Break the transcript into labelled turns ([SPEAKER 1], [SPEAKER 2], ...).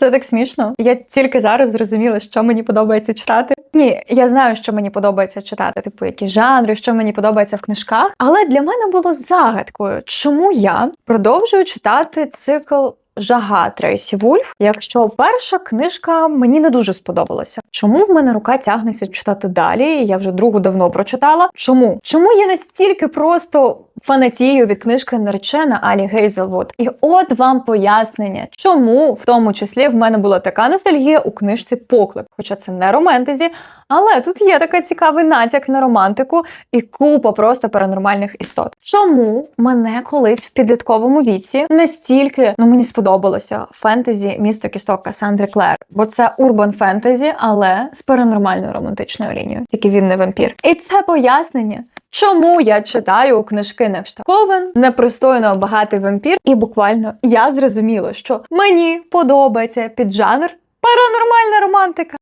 [SPEAKER 1] Це так смішно. Я тільки зараз зрозуміла, що мені подобається читати. Ні, я знаю, що мені подобається читати, типу які жанри, що мені подобається в книжках. Але для мене було загадкою, чому я продовжую читати цикл. Жага Трейсі Вульф, якщо перша книжка мені не дуже сподобалася. Чому в мене рука тягнеться читати далі? Я вже другу давно прочитала. Чому? Чому я настільки просто фанатію від книжки наречена Алі Гейзелвуд? І от вам пояснення, чому в тому числі в мене була така ностальгія у книжці Поклик, хоча це не романтезі, але тут є така цікавий натяк на романтику і купа просто паранормальних істот. Чому мене колись в підлітковому віці настільки ну мені сподобалося фентезі місто кісток Касандри Клер, бо це урбан фентезі, але з паранормальною романтичною лінією. Тільки він не вампір. І це пояснення. Чому я читаю книжки на кшталт непристойно багатий вампір, і буквально я зрозуміла, що мені подобається піджанр паранормальна романтика.